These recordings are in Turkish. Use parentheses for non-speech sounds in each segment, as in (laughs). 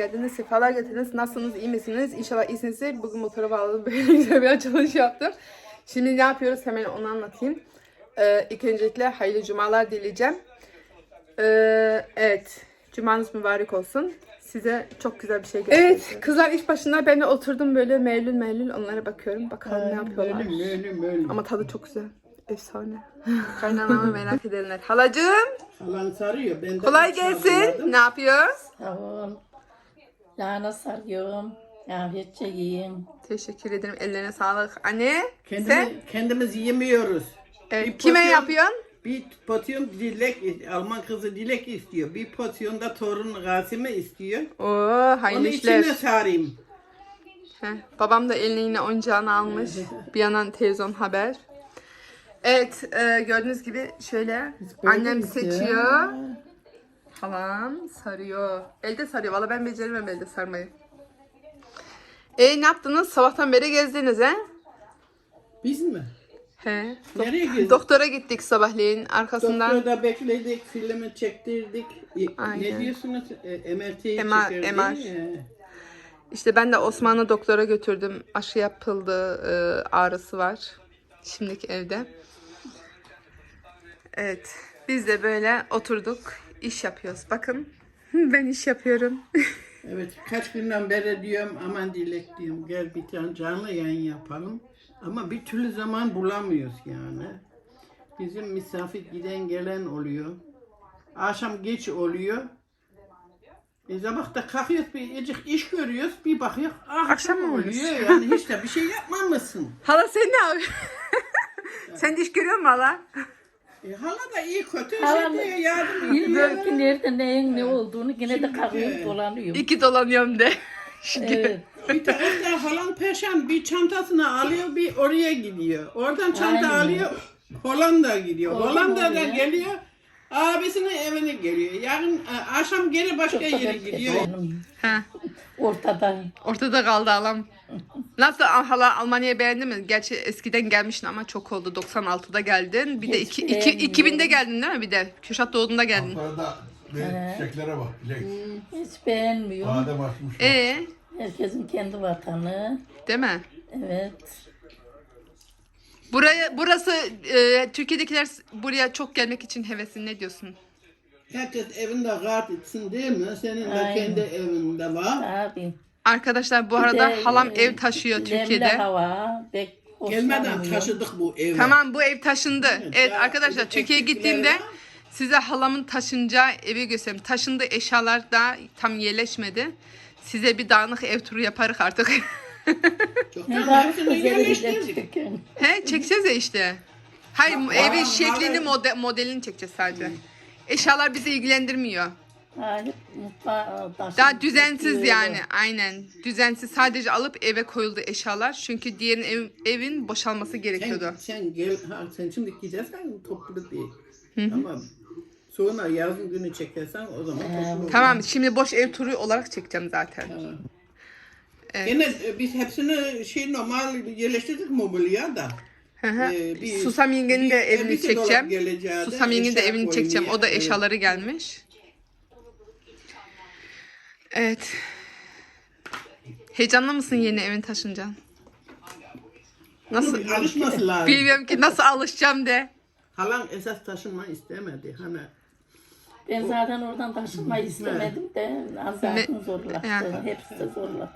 geldiniz. Sefalar getirdiniz. Nasılsınız, iyi misiniz? İnşallah iyisinizdir. Bugün motora bağladım, (laughs) böyle güzel bir açılış yaptım. Şimdi ne yapıyoruz hemen onu anlatayım. Ee, ilk öncelikle hayırlı cumalar dileyeceğim. Ee, evet, cumanız mübarek olsun. Size çok güzel bir şey göstereceğim. Evet, kızlar iş başında. Ben de oturdum böyle meylül meylül onlara bakıyorum. Bakalım ne yapıyorlar. Böyle böyle böyle. Ama tadı çok güzel. Efsane. Kaynanamı (laughs) merak edenler. Halacığım, Falan sarıyor. Ben de kolay gelsin. Ne yapıyoruz? Sağ ol. Lahana sarıyorum. Afiyetçe yiyin. Teşekkür ederim. Ellerine sağlık. Anne, Kendimiz, sen kendimiz yemiyoruz. e, Bir kime porsiyon- yapıyorsun? Bir porsiyon dilek, Alman kızı dilek istiyor. Bir porsiyon da torun Gasim'e istiyor. Oo, Onu hayırlı işler. içine sarayım. Heh, babam da eline yine oyuncağını almış. Bir yandan televizyon haber. Evet, e, gördüğünüz gibi şöyle annem seçiyor. Halam sarıyor. Elde sarıyor. Valla ben beceremem elde sarmayı. E ne yaptınız? Sabahtan beri gezdiniz he? Biz mi? He. Nereye gezdik? Doktora gittik sabahleyin arkasından. Doktorda bekledik, filmi çektirdik. E, Aynen. Ne diyorsunuz? E, MRT'yi MR. çekirdik. MR. E, İşte ben de Osman'ı doktora götürdüm. Aşı yapıldı. e, ağrısı var. Şimdiki evde. Evet. Biz de böyle oturduk. İş yapıyoruz. Bakın. (laughs) Ben iş yapıyorum. (laughs) Evet, kaç günden beri diyorum aman dilek diyorum gel bir tane canlı yayın yapalım. Ama bir türlü zaman bulamıyoruz yani. Bizim misafir giden gelen oluyor. Akşam geç oluyor. E sabah da kalkıyoruz bir ecik iş görüyoruz bir bakıyoruz ah, Akşam oluyor yani hiç de bir şey yapmamışsın. (laughs) Hala sen ne yapıyorsun? sen de iş görüyor musun hala? E, hala da iyi kötü Hala- şey diyor yardım Bilmiyorum ki ediyor. nerede neyin ne olduğunu yine de Şimdi kalkıyorum de- dolanıyorum. İki dolanıyorum de. (laughs) Şimdi. Evet. Bir tarafta falan peşan bir çantasını alıyor bir oraya gidiyor. Oradan çanta Aynen. alıyor Hollanda gidiyor. Oradan Hollanda'da oraya. geliyor. Abisinin evine geliyor. Yarın e, akşam geri başka yere gidiyor. Ha, ortada. ortada kaldı halam. Nasıl hala Almanya'yı beğendin mi? Gerçi eskiden gelmiştin ama çok oldu. 96'da geldin. Bir de Hiç iki, iki, beğenmiyorum. 2000'de geldin değil mi bir de? Kürşat doğduğunda geldin. Ankara'da ve çiçeklere bak. Çiçek. Hiç beğenmiyorum. Badem açmış. bak. Ee, Herkesin kendi vatanı. değil mi? Evet. Buraya burası e, Türkiye'dekiler buraya çok gelmek için hevesli ne diyorsun? Herkes evinde rahat etsin değil mi? Senin de Aynen. kendi evinde var. Abi. Arkadaşlar bu arada de, halam e, ev taşıyor nemli Türkiye'de. hava. Gelmeden taşıdık bu evi. Tamam bu ev taşındı. Evet arkadaşlar Türkiye'ye gittiğimde size halamın taşınacağı evi göstereyim. Taşındı eşyalar da tam yerleşmedi. Size bir dağınık ev turu yaparız artık. (laughs) Çoktan yerleştirdik. He çekeceğiz ya işte. Hayır Ha, evin şeklini ha. mode- modelini çekeceğiz sadece. Eşyalar bizi ilgilendirmiyor. Daha düzensiz yani aynen. Düzensiz sadece alıp eve koyuldu eşyalar. Çünkü diğer ev, evin boşalması Sen, gerekiyordu. sen gel, ha, sen şimdi gideceksen toplu değil. Ama sonra yazın günü çekersen o zaman toplu olur. Tamam şimdi boş ev turu olarak çekeceğim zaten. Evet. Yine e, biz hepsini şey normal yerleştirdik mobilya da. Hı hı. Ee, bir- Susam yengenin de bir evini elbise dolap çekeceğim. geleceği de Susam yengenin de eşya evini çekeceğim. O da eşyaları gelmiş. Evet. Heyecanlı mısın yeni evin taşınca? Nasıl? alışması lazım. Bilmiyorum ki nasıl alışacağım de. Halan esas taşınma istemedi. Hani Ben zaten oradan taşınmayı istemedim de zaten zorlattı. Ya. Hepsi de zorlattı.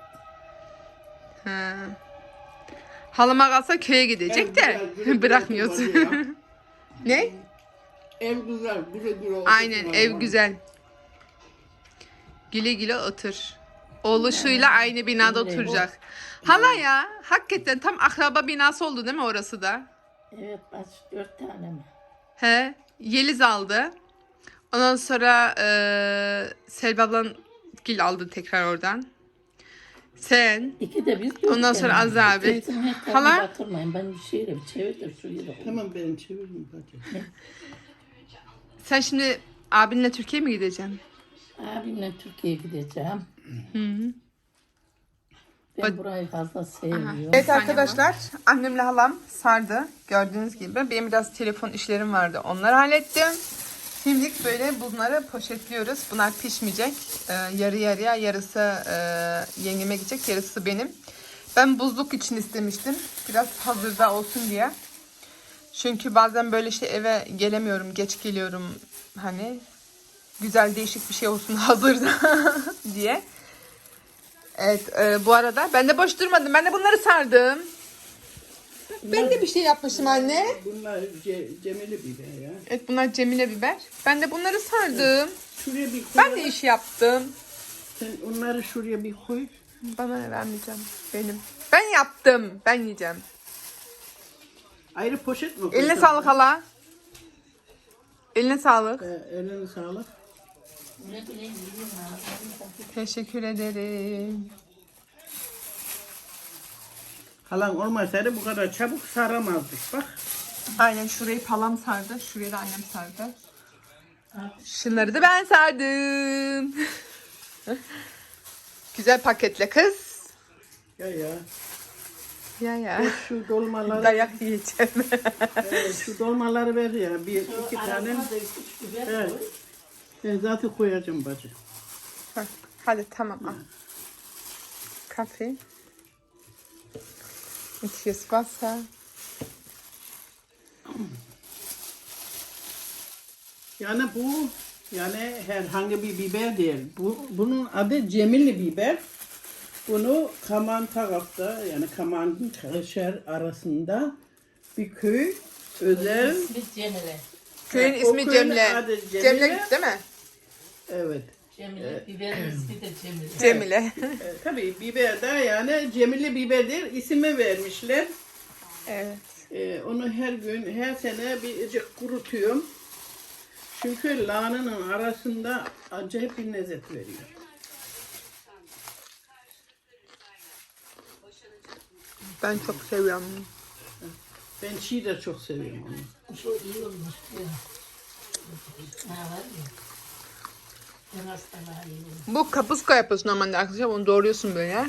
Ha. Halama kalsa köye gidecek de Ev güzel, bırakmıyoruz. kullanıyor. (laughs) ne? ev güzel, güle olsun Aynen ev güzel. Güle güle otur. Oğluşuyla aynı binada öyle. oturacak. Hala ya hakikaten tam akraba binası oldu değil mi orası da? Evet baş dört tane mi? He. Yeliz aldı. Ondan sonra eee Selvi ablan gil aldı tekrar oradan. Sen. İki de biz Ondan sonra abi. Tepsinin her tarafına Hala? batırmayın. Ben bir şeyle bir çevir de şuraya da koyayım. Tamam ben çeviririm hadi. Sen şimdi abinle Türkiye'ye mi gideceksin? Abimle Türkiye'ye gideceğim. Ben Bak- burayı fazla sevmiyorum. Evet arkadaşlar annemle halam sardı gördüğünüz gibi. Benim biraz telefon işlerim vardı onları hallettim. Şimdilik böyle bunları poşetliyoruz. Bunlar pişmeyecek. Ee, yarı yarıya yarısı e, yengeme gidecek, yarısı benim. Ben buzluk için istemiştim. Biraz hazırda olsun diye. Çünkü bazen böyle işte eve gelemiyorum, geç geliyorum hani. Güzel değişik bir şey olsun (laughs) hazırda diye. Evet e, bu arada ben de boş durmadım. Ben de bunları sardım. Ben de bir şey yapmışım anne. Bunlar ce, cemili biber ya. Evet bunlar Cemile biber. Ben de bunları sardım. Şuraya bir koy. Ben de iş yaptım. Sen onları şuraya bir koy. Bana ne vermeyeceğim. Benim. Ben yaptım. Ben yiyeceğim. Ayrı poşet mi? Eline sağlık hala. Eline sağlık. Ee, eline sağlık. Teşekkür ederim. Halan olmasaydı bu kadar çabuk saramazdık bak. Aynen şurayı palam sardı. Şurayı da annem sardı. Şunları da ben sardım. (laughs) Güzel paketle kız. Ya ya. Ya ya. Şu dolmaları, Dayak yiyeceğim. evet, şu dolmaları ver ya. Bir iki tane. Evet. Ben zaten koyacağım bacı. Hah, Hadi tamam al. Kaffee. Und hier ist Wasser. Yani bu yani herhangi bir biber değil. Bu, bunun adı cemilli biber. Bunu Kaman tarafta yani Kaman Kaşer arasında bir köy özel Cemile. Köyün o ismi köyün Cemile. adı Cemile. Cemile değil mi? Evet. Cemile. Biberin ismi de Cemile. (laughs) Cemile. E, tabii biber de yani cemilli biberdir. İsmi vermişler. evet. E, onu her gün her sene bircik kurutuyorum. Çünkü lahananın arasında acayip bir lezzet veriyor. Ben çok seviyorum. Ben çiğ de çok seviyorum onu. Şu iyi olmuş diyor. Ha var ya. Ben hastalığa iyi olmuş. Bu kapuska yapıyorsun normalde arkadaşlar. Onu doğruyorsun böyle.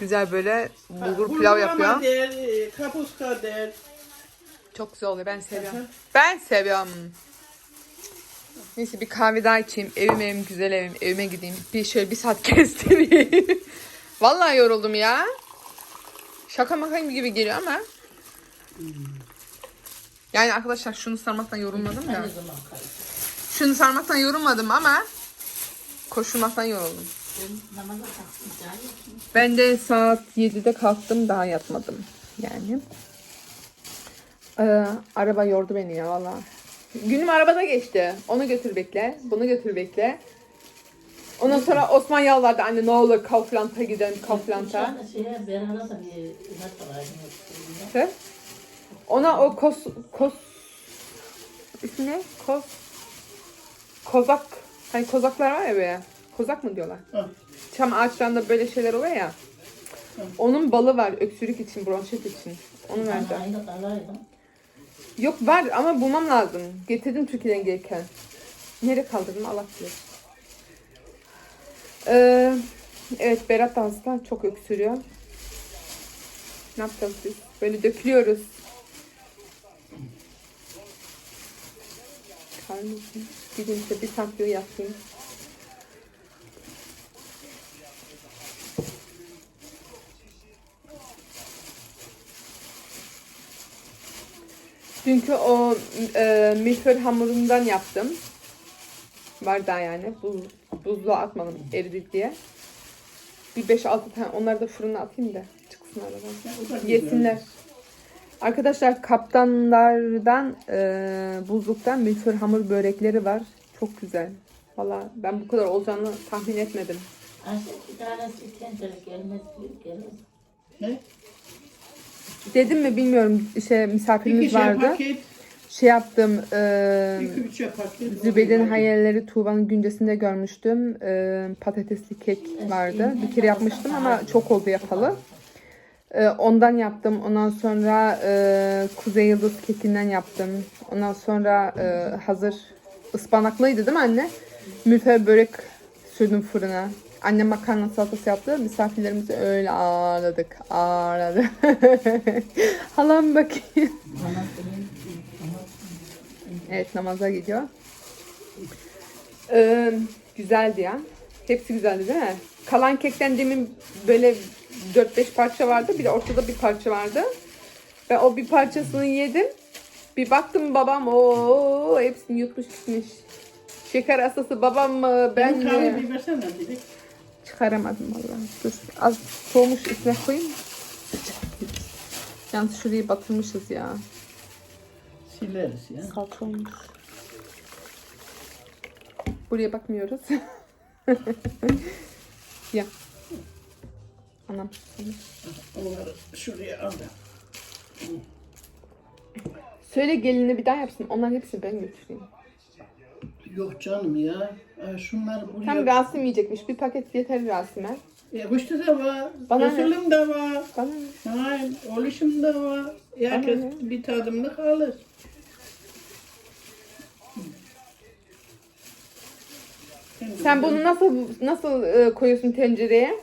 Güzel böyle bulgur Bulgurlama pilav yapıyor. Der, e, kapuska der. Çok güzel oluyor. Ben seviyorum. Aha. Ben seviyorum. Neyse bir kahve daha içeyim. Evim evim güzel evim. Evime gideyim. Bir şöyle bir saat (laughs) kestireyim. Vallahi yoruldum ya. Şaka maka gibi geliyor ama. Yani arkadaşlar şunu sarmaktan yorulmadım kalktın? Şunu sarmaktan yorulmadım ama koşulmaktan yoruldum. Ben de saat 7'de kalktım daha yatmadım yani. Ee, araba yordu beni ya valla. Günüm arabada geçti. Onu götür bekle. Bunu götür bekle. Ondan sonra Osman yalvardı anne ne olur Kaufland'a gidelim Kaufland'a. İşte. Ona o kos kos ismi ne? Kos kozak hani kozaklar var ya böyle. Kozak mı diyorlar? Ha. Çam ağaçlarında böyle şeyler oluyor ya. Onun balı var öksürük için, bronşit için. Onu kalaydım. Yok var ama bulmam lazım. Getirdim Türkiye'den gelirken. Nereye kaldırdım Allah bilir. Ee, evet Berat da hasta. Çok öksürüyor. Ne yapacağız biz? Böyle dökülüyoruz. Karnım Gideyim size bir takviye yapayım. Dünkü o e, milföy hamurundan yaptım. Var daha yani. Buz, buzluğa atmadım eridi diye. Bir 5-6 tane onları da fırına atayım da çıksın aradan. Yesinler. Arkadaşlar kaptanlardan e, buzluktan milföy hamur börekleri var. Çok güzel. Valla ben bu kadar olacağını tahmin etmedim. Ayşe bir tanesi tencere gelmez büyük gelir. Ne? Dedim mi bilmiyorum. Şey misafirimiz İki şey vardı. paket, Şey yaptım. E, iki üçe paket. Zübeyde'nin hayalleri Tuğba'nın güncesinde görmüştüm. Ee, patatesli kek vardı. Bir kere yapmıştım ama çok oldu yapalı. Ee, ondan yaptım. Ondan sonra e, Kuzey Yıldız kekinden yaptım. Ondan sonra e, hazır ıspanaklıydı değil mi anne? Müfe börek sürdüm fırına. Annem makarna salatası yaptı. Misafirlerimizi öyle ağırladık. Ağırladık. (laughs) Halam bakayım. Evet namaza gidiyor. Ee, güzeldi ya. Hepsi güzeldi değil mi? Kalan kekten demin böyle 4-5 parça vardı. Bir de ortada bir parça vardı. Ben o bir parçasını yedim. Bir baktım babam o hepsini yutmuş gitmiş. Şeker hastası babam mı ben Ben kahve mi? bir versene dedik. Çıkaramadım vallahi. Dur az soğumuş üstüne koyayım. Yalnız şurayı batırmışız ya. Sileriz ya. Salça olmuş. Buraya bakmıyoruz. (laughs) (laughs) ya. Anam. Onları şuraya al da. Söyle geline bir daha yapsın. Onların hepsini ben götüreyim. Yok canım ya. Aa, Şunları buraya... Hem Rasim yiyecekmiş. Bir paket yeter Rasim'e. Ya işte de var. Bana? Resulüm de var. Bana ne? Hayır, oluşum da var. Herkes Bana bir tadımlık alır. Sen bunu nasıl nasıl e, koyuyorsun tencereye?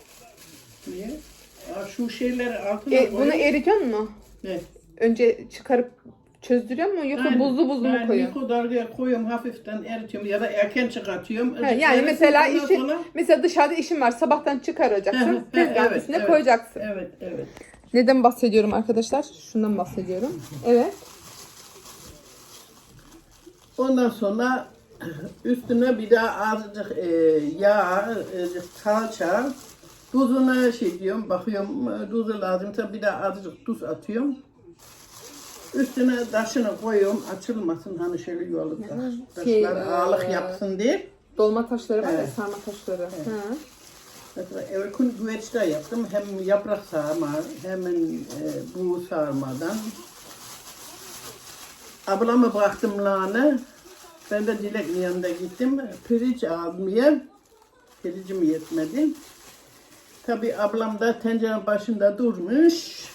Niye? Aa, şu şeyleri altına E, bunu koy. eritiyor mu? Ne? Önce çıkarıp çözdürüyor mu yoksa Aynen. buzlu buzlu mu Ben koyuyorsun? mikrodalgaya koyuyorum hafiften eritiyorum ya da erken çıkartıyorum. Azıcık yani erisin, mesela ondan işin sonra- mesela dışarıda işin var sabahtan çıkaracaksın Hı hı, tezgahın evet, üstüne evet. koyacaksın. Evet, evet. Neden bahsediyorum arkadaşlar? Şundan bahsediyorum. Evet. Ondan sonra üstüne bir daha azıcık e, yağ, azıcık salça, tuzuna şey diyorum, bakıyorum e, tuzu lazımsa bir daha azıcık tuz atıyorum. Üstüne taşını koyuyorum, açılmasın hani şöyle yolu taş, Şey, taşlar ağırlık e, yapsın diye. Dolma taşları var ya Evet. sarma taşları. Hı. Mesela evvel gün güveçte yaptım. Hem yaprak sarma, hem e, bu sarmadan. Ablamı bıraktım lağını. Ben de Dilek'in yanında gittim. Pirinç almaya. Pirincim yetmedi. Tabi ablam da tencerenin başında durmuş.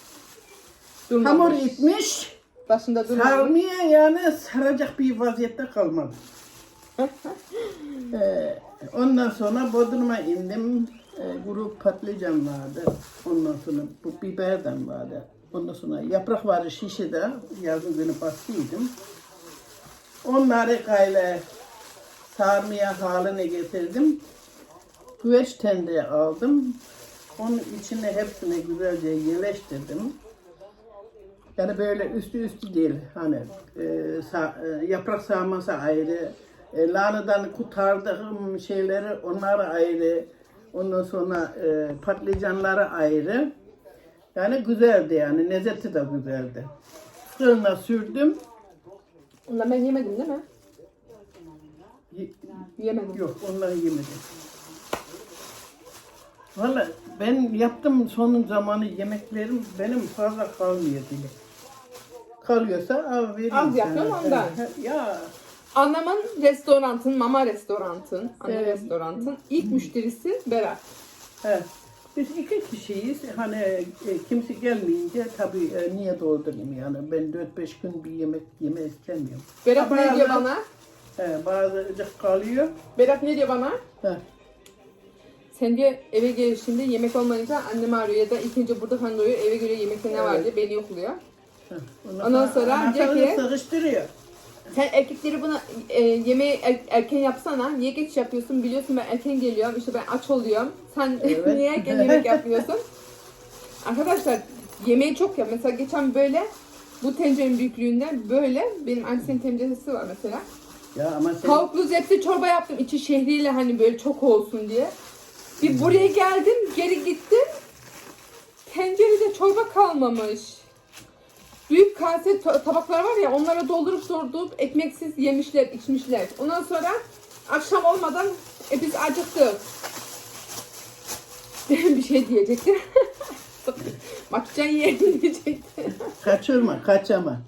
Durmamış. Hamur itmiş. Başında durmamış. Sarmaya yani saracak bir vaziyette kalmadı. (laughs) Ee, ondan sonra Bodrum'a indim. Ee, kuru patlıcan vardı. Ondan sonra bu biberden vardı. Ondan sonra yaprak vardı şişede. Yazın günü bastıydım. Onları gayle sarmaya haline getirdim. Güveç tendeği aldım. Onun içine hepsini güzelce yerleştirdim. Yani böyle üstü üstü değil. Hani e, sa- e, yaprak sarması ayrı. E, lahanadan kurtardığım şeyleri onlar ayrı. Ondan sonra e, patlıcanları ayrı. Yani güzeldi yani. Lezzeti de güzeldi. Fırına sürdüm. Ondan ben yemedim değil mi? Y- Yemedim. Yok onları yemedim. Valla ben yaptım sonun zamanı yemeklerim benim fazla kalmıyor dili. Kalıyorsa al vereyim Az sana. yapıyorsun ondan. Ya Anlamın restorantın, mama restorantın, anne Evet. restorantın ilk müşterisi Berat. he. Biz iki kişiyiz. Hani e, kimse gelmeyince tabii e, niye doldurayım yani. Ben 4-5 gün bir yemek yeme istemiyorum. Berat ne diyor bana? He, bazıcık kalıyor. Berat ne diyor bana? He. Sen diyor eve gelişinde yemek olmayınca annemi arıyor ya da ilk önce burada falan doyuyor eve göre yemekte ne var diye beni yokluyor. Ondan sonra diyor ki- sıkıştırıyor. Sen erkekleri buna e, yemeği er- erken yapsana. Niye geç yapıyorsun? Biliyorsun ben erken geliyorum. işte ben aç oluyorum. Sen (laughs) Evet. niye erken yemek yapmıyorsun? Arkadaşlar yemeği çok yap. Mesela geçen böyle bu tencerenin büyüklüğünde böyle benim annemin tenceresi var mesela. Ya ama sen Tavuklu zepsi çorba yaptım. içi şehriyle hani böyle çok olsun diye. Bir buraya geldim, geri gittim. Tencerede çorba kalmamış. Büyük kase ta- tabaklar var ya onlara doldurup doldurup ekmeksiz yemişler, içmişler. Ondan sonra akşam olmadan e, biz acıktık. (laughs) bir şey diyecekti. (laughs) Bakcan yiyelim diyecekti. kaçırma, kaçama.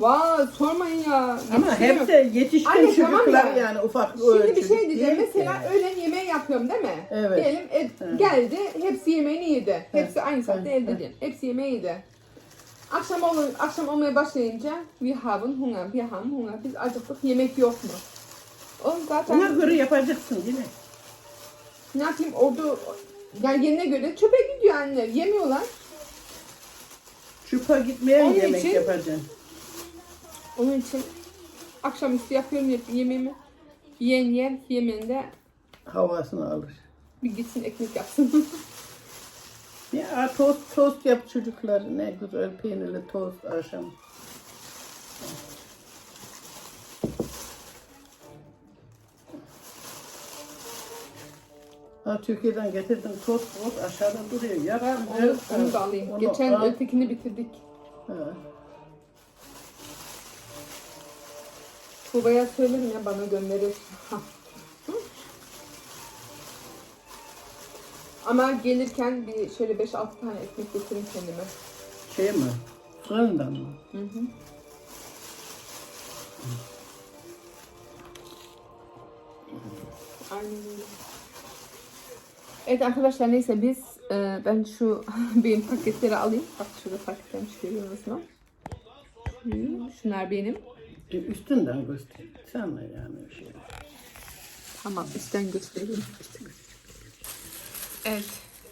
Vay sormayın ya. Ama Bir yok. hepsi yetişkin Anne, tamam çocuklar da. yani ufak Şimdi bir çocuk şey diyeceğim. değil Mesela ki. öğlen yemeği yapıyorum değil mi? Evet. Diyelim e, Evet. geldi, hepsi yemeğini yedi. Hepsi aynı saatte Evet. evde değil. Hepsi yemeği yedi. Akşam olur, akşam olmaya başlayınca wir haben Hunger, wir haben Hunger. Biz acıktık, yemek yok mu? Oğlum zaten Ona göre yapacaksın değil mi? ne yapayım orada yani yerine göre çöpe gidiyor anne. Yemiyorlar. Çupa gitmeye Onun yemek için- yapacaksın. Onun için akşamüstü yapıyorum yep- yemeğimi. Yiyen yer, yemeyen de Havasını alır. bir gitsin ekmek yapsın. (laughs) Ya tost tost yap çocuklar. Ne güzel peynirli tost akşam. Ha Türkiye'den getirdim tost tost aşağıda duruyor. Yarar onu, onu da alayım. Onu Geçen al. ötekini bitirdik. Ha. Tuğba'ya söylerim ya bana gönderir. Ama gelirken bir şöyle 5-6 tane ekmek getirin kendime. Şey mi? Fırından mı? Hı hı. Aynen öyle. Evet arkadaşlar neyse biz e, ben şu (laughs) benim paketleri alayım. Bak şurada paketlemiş görüyorsunuz mu? Şu- Şunlar benim. E, Üstünden göster. Sana yani şey. Tamam üstten göstereyim. Evet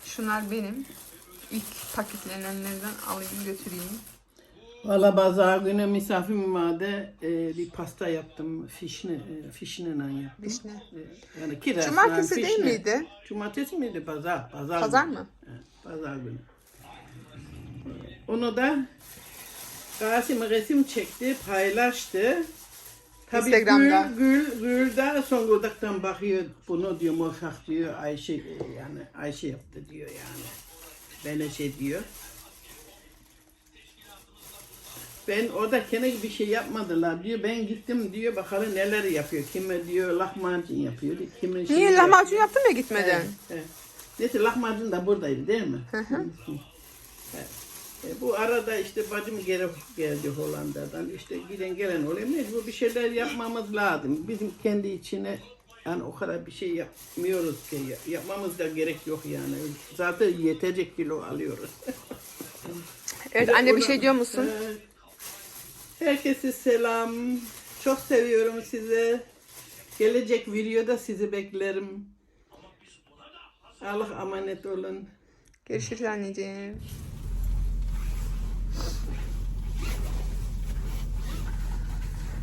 şunlar benim. İlk paketlenenlerden alayım götüreyim. Valla pazar günü misafirim vardı. E, bir pasta yaptım. Fişne, e, fişneyle yaptım. Vişne. E, yani kiraz. Cumartesi değil fişne. miydi? Cumartesi miydi? Pazar. Pazar, Pazar günü. mı? Evet, pazar günü. Onu da Rasim resim çekti, paylaştı. Tabii Instagram'da. Gül, Gül, Gül de Zonguldak'tan bakıyor. Bunu diyor muhakkak diyor Ayşe e, yani Ayşe yaptı diyor yani. Böyle şey diyor. Ben orada kendi bir şey yapmadılar diyor. Ben gittim diyor bakalım neler yapıyor. Kime diyor lahmacun yapıyor. Kime şey Niye lahmacun yaptın mı gitmeden? Evet, evet. Neyse lahmacun da buradaydı değil mi? Evet. E, bu arada işte bacım geri geldi Hollanda'dan. İşte giden gelen oluyor. Mecbur bir şeyler yapmamız lazım. Bizim kendi içine yani o kadar bir şey yapmıyoruz ki. Ya- Yapmamız da gerek yok yani. Zaten yetecek kilo alıyoruz. (laughs) Evet anne bir şey diyor musun? Evet. Herkese selam. Çok seviyorum sizi. Gelecek videoda sizi beklerim. Allah emanet olun. Görüşürüz anneciğim.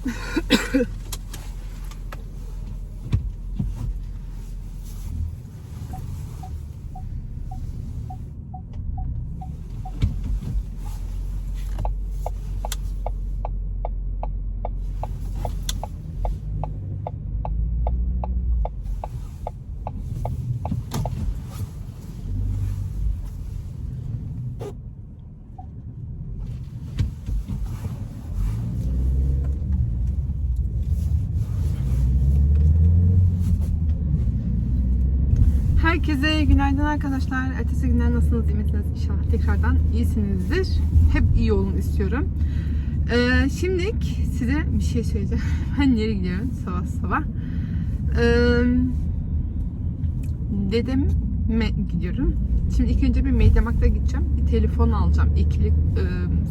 フフフフ。Günaydın arkadaşlar. Ertesi günden nasılsınız, iyi misiniz? İnşallah tekrardan iyisinizdir. Hep iyi olun istiyorum. Ee, şimdilik size bir şey söyleyeceğim. (laughs) Ben nereye gidiyorum sabah sabah? Ee, dedeme gidiyorum. Şimdi ilk önce bir Mediamarkt'a gideceğim. Bir telefon alacağım. İkili e,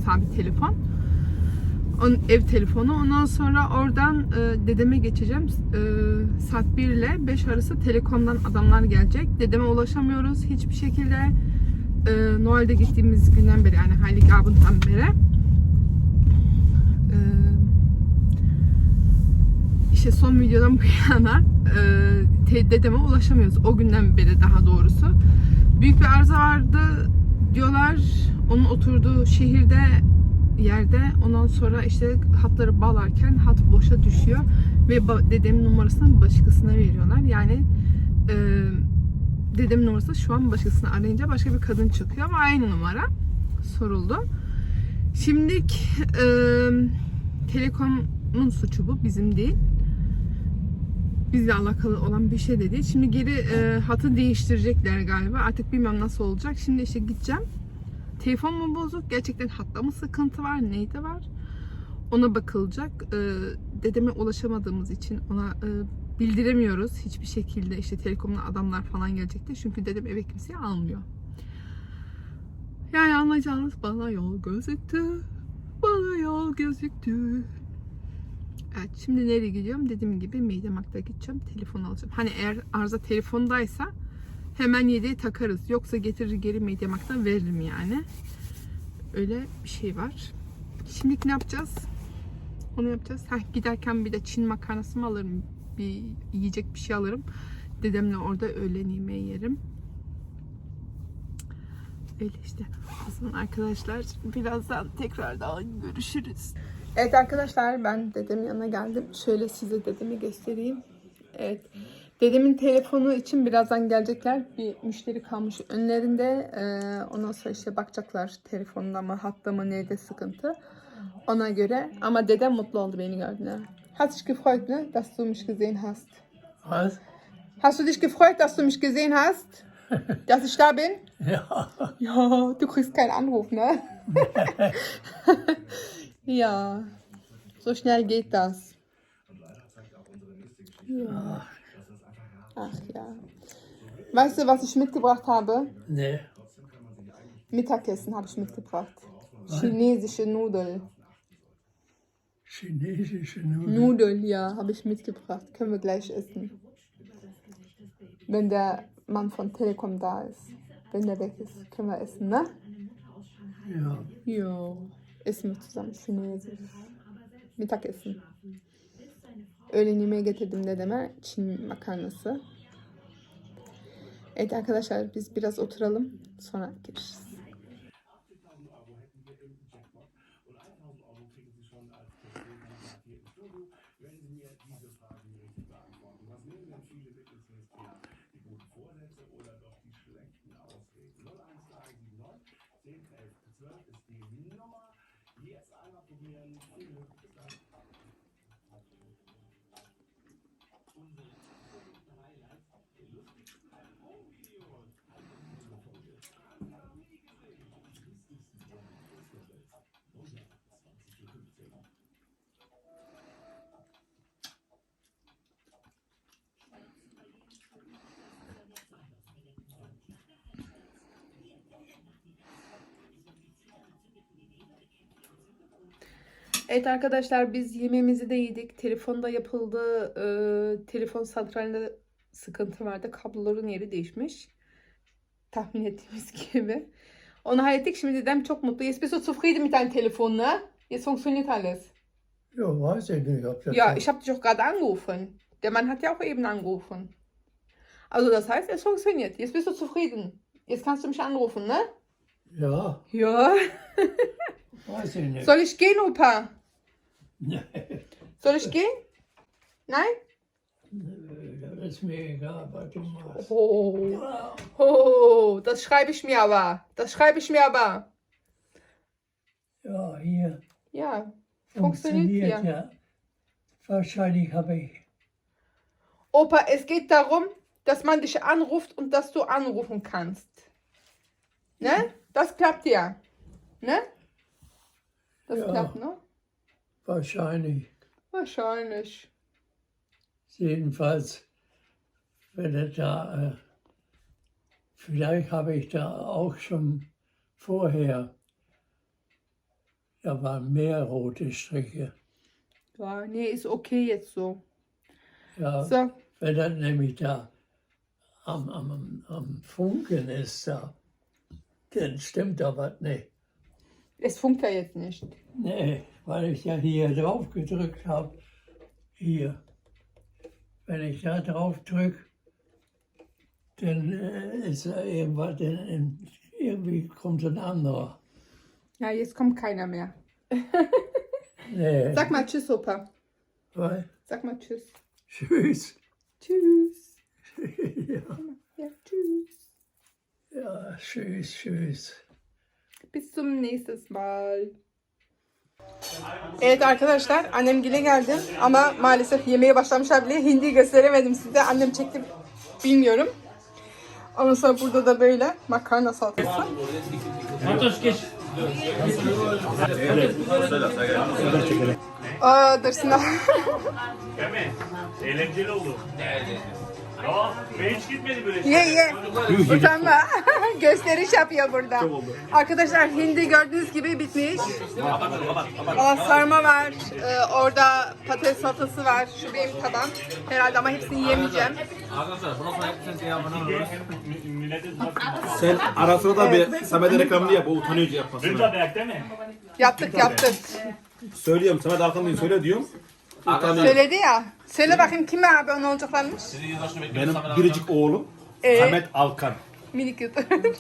sabit telefon. Ev telefonu. Ondan sonra oradan e, dedeme geçeceğim. E, saat 1 ile 5 arası Telekom'dan adamlar gelecek. Dedeme ulaşamıyoruz hiçbir şekilde. E, Noel'de gittiğimiz günden beri yani Heiligabend'dan beri. E, işte son videodan (laughs) bu yana e, dedeme ulaşamıyoruz. O günden beri daha doğrusu. Büyük bir arıza vardı diyorlar. Onun oturduğu şehirde yerde ondan sonra işte hatları bağlarken hat boşa düşüyor ve dedemin numarasını başkasına veriyorlar. Yani e, dedemin numarası şu an başkasını arayınca başka bir kadın çıkıyor ama aynı numara soruldu. Şimdilik e, Telekom'un suçu bu bizim değil. Bizle alakalı olan bir şey de değil. Şimdi geri e, hatı değiştirecekler galiba. Artık bilmem nasıl olacak. Şimdi işte gideceğim. Telefon mu bozuk? Gerçekten hatta mı sıkıntı var? Neydi var? Ona bakılacak. Ee, dedeme ulaşamadığımız için ona e, bildiremiyoruz hiçbir şekilde. İşte telekomdan adamlar falan gelecekti. Çünkü dedem eve kimseyi almıyor. Yani anlayacağınız bana yol gözüktü. Bana yol gözüktü. Evet şimdi nereye gidiyorum? Dediğim gibi Mediamarkt'a gideceğim. Telefon alacağım. Hani eğer arıza telefondaysa hemen yedeği takarız. Yoksa getirir geri Mediamarkt'tan veririm yani. Öyle bir şey var. Şimdilik ne yapacağız? Onu yapacağız. Heh, giderken bir de Çin makarnası mı alırım bir yiyecek bir şey alırım. Dedemle orada öğlen yemeği yerim. Öyle işte. O zaman arkadaşlar birazdan tekrardan görüşürüz. Evet arkadaşlar ben dedemin yanına geldim. Şöyle size dedemi göstereyim. Evet. Dedemin telefonu için birazdan gelecekler. Bir müşteri kalmış önlerinde. Ee, ondan sonra işte bakacaklar telefonunda mı hatta mı nerede sıkıntı. Ona göre. Ama dedem mutlu oldu beni gördüğüne. Hast dich gefreut, ne? Dass du mich gesehen hast. Was? Hast du dich gefreut, dass du mich gesehen hast? (laughs) Dass ich da bin? Ja. Ja, du kriegst keinen Anruf, ne? (laughs) ja, so schnell geht das. Ja. Ach ja. Weißt du, was ich mitgebracht habe? Ne. Mittagessen habe ich mitgebracht. Chinesische Nudeln. Chinesische Nudeln. Nudeln, ja, habe ich mitgebracht. Können wir gleich essen. Wenn der Mann von Telekom da ist. Wenn der weg ist, können wir essen, ne? Ja. Ja, essen wir zusammen Chinesisch. Mittagessen. Öğlen yemeği getirdim dedeme. Çin makarnası. Evet arkadaşlar biz biraz oturalım. Sonra görüşürüz. Evet arkadaşlar biz yemeğimizi de yedik. Telefonda yapıldı. Ee, telefon santralinde sıkıntı vardı. Kabloların yeri değişmiş. Tahmin ettiğimiz (laughs) gibi. Onu hallettik. Şimdi dedem çok mutlu. Jetzt bist du zufrieden mit deinem Telefon, ne? Jetzt funktioniert alles. Ja, weiß ich nicht, das Ja, ich habe dich auch gerade angerufen. Der Mann hat ja auch eben angerufen. Also das heißt, es funktioniert. Jetzt bist du zufrieden. Jetzt kannst du mich anrufen, ne? Ja, Ja. Weiß ich nicht. Soll ich gehen, Opa? Nee, Soll ich gehen? Nein? das ist mir egal, was du machst. Oh. Oh, das schreibe ich mir aber. Das schreibe ich mir aber. Ja, hier Ja, funktioniert funktioniert hier. ja. Wahrscheinlich habe ich. Opa, es geht darum, dass man dich anruft und dass du anrufen kannst. Ne? Das klappt ja. Ne? Das Ja. klappt, ne? Wahrscheinlich. Wahrscheinlich. Jedenfalls, wenn er da. Äh, vielleicht habe ich da auch schon vorher. Da waren mehr rote Striche. Ja, nee, ist okay jetzt so. Ja, So, wenn das nämlich da am, am, am Funken ist, da, dann stimmt da was nicht. Es funkt ja jetzt nicht. Nee, weil ich ja hier drauf gedrückt habe. Hier. Wenn ich da drauf drücke, dann äh, ist da irgendwas, dann, irgendwie kommt ein anderer. Ja, jetzt kommt keiner mehr. (laughs) Nee, Sag mal Tschüss, Opa. weil, Sag mal Tschüss. tschüss. Tschüss. (laughs) ja, Ja, tschüss. ja, tschüss, tschüss. Bis zum nächsten Mal. Evet arkadaşlar annem gile geldim ama maalesef yemeğe başlamışlar bile hindi gösteremedim size annem çekti bilmiyorum. Ondan sonra burada da böyle makarna salatası. Geç. Aa mi? Eğlenceli oldu. Ya ben hiç gitmedi böyle ye ye. Utanma. (laughs) Gösteriş yapıyor burada. Arkadaşlar hindi gördüğünüz gibi bitmiş. Aa, sarma var. Ee, orada patates salatası var. Şu benim tabağım. Herhalde ama hepsini yemeyeceğim. Sen ara sıra da bir Samet reklamını yap. O utanıyor yapmasına. Mi? Yaptık yaptık. Söylüyorum Samet arkandayım söyle diyorum. Utanıyor. Söyledi ya. Söyle bakayım kime abone olacaklarmış? Sizin yılbaşını Benim bekliyoruz. Samet biricik oğlum Ee? Samet Alkan. Minik YouTuber. (laughs)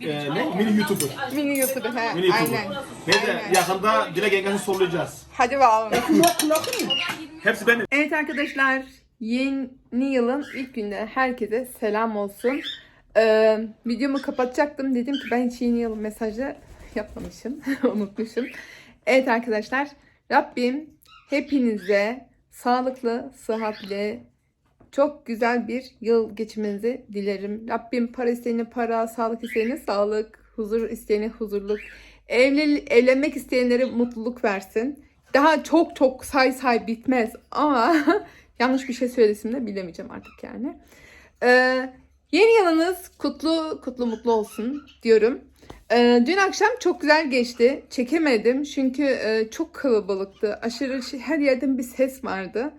Ee, ne? Mini YouTuber. Mini YouTuber. He, Mini YouTuber. aynen. Neyse Aynen. yakında Dilek yengesini sollayacağız. Hadi bakalım. Hepsi benim. Evet arkadaşlar yeni yılın ilk günde herkese selam olsun. Ee, videomu kapatacaktım. Dedim ki ben hiç yeni yıl mesajı yapmamışım. (laughs) Unutmuşum. Evet arkadaşlar Rabbim hepinize sağlıklı, sıhhatli, çok güzel bir yıl geçirmenizi dilerim. Rabbim para isteyene para, sağlık isteyene sağlık, huzur isteyene huzurluk, evlen evlenmek isteyenlere mutluluk versin. Daha çok çok say say bitmez ama (laughs) yanlış bir şey söylesim de bilemeyeceğim artık yani. Ee, yeni yılınız kutlu kutlu mutlu olsun diyorum. Ee, dün akşam çok güzel geçti. Çekemedim çünkü e, çok kalabalıktı. Aşırı şey, her yerden bir ses vardı.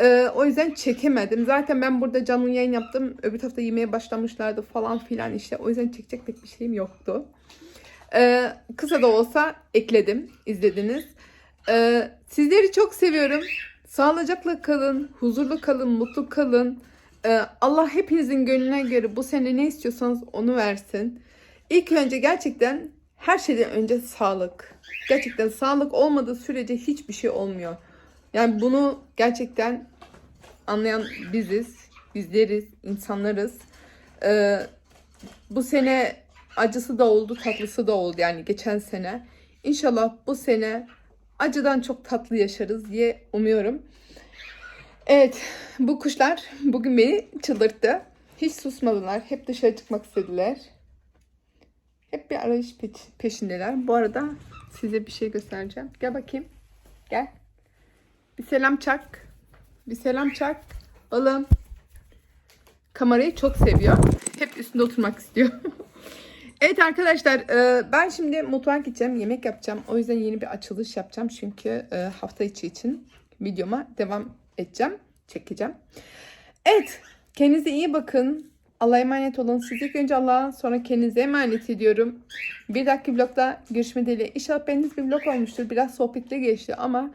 Ee, o yüzden çekemedim. Zaten ben burada canlı yayın yaptım. Öbür tarafta yemeğe başlamışlardı falan filan işte. O yüzden çekecek pek bir şeyim yoktu. Ee, kısa da olsa ekledim. izlediniz. Ee, sizleri çok seviyorum. Sağlıcakla kalın, huzurlu kalın, mutlu kalın. Allah hepinizin gönlüne göre bu sene ne istiyorsanız onu versin. İlk önce gerçekten her şeyden önce sağlık. Gerçekten sağlık olmadığı sürece hiçbir şey olmuyor. Yani bunu gerçekten anlayan biziz, bizleriz, insanlarız. Ee, bu sene acısı da oldu, tatlısı da oldu yani geçen sene. İnşallah bu sene acıdan çok tatlı yaşarız diye umuyorum. Evet, bu kuşlar bugün beni çıldırttı. Hiç susmadılar, hep dışarı çıkmak istediler. Hep bir arayış pe- peşindeler. Bu arada size bir şey göstereceğim. Gel bakayım. Gel. Bir selam çak. Bir selam çak. Oğlum. Kamerayı çok seviyor. Hep üstünde oturmak istiyor. (laughs) evet arkadaşlar e, ben şimdi mutfağa gideceğim. Yemek yapacağım. O yüzden yeni bir açılış yapacağım. Çünkü e, hafta içi için videoma devam edeceğim. Çekeceğim. Evet. Kendinize iyi bakın. Allah'a emanet olun. Sizi önce Allah'a sonra kendinize emanet ediyorum. Bir dahaki vlogda görüşmek dileğiyle. İnşallah beğendiğiniz bir vlog olmuştur. Biraz sohbetli geçti ama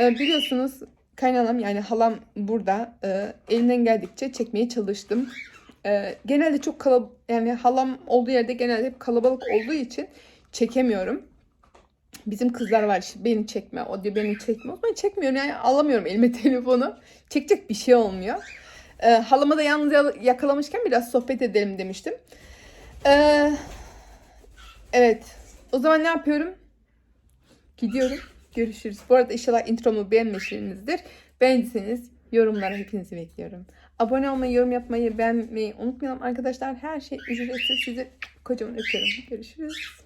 e, biliyorsunuz kaynanam yani halam burada e, elinden geldikçe çekmeye çalıştım. E, genelde çok kalab yani halam olduğu yerde genelde hep kalabalık olduğu için çekemiyorum. Bizim kızlar var işte beni çekme, o diyor beni çekme. O zaman çekmiyorum yani alamıyorum elime telefonu. Çekecek bir şey olmuyor. E, halama da yalnız ya- yakalamışken biraz sohbet edelim demiştim. E, evet. O zaman ne yapıyorum? Gidiyorum. Görüşürüz. Bu arada inşallah intromu beğenmişsinizdir. Beğendiyseniz yorumlara hepinizi bekliyorum. Abone olmayı, yorum yapmayı, beğenmeyi unutmayalım arkadaşlar. Her şey ücretsiz. Sizi kocaman öpüyorum. Görüşürüz.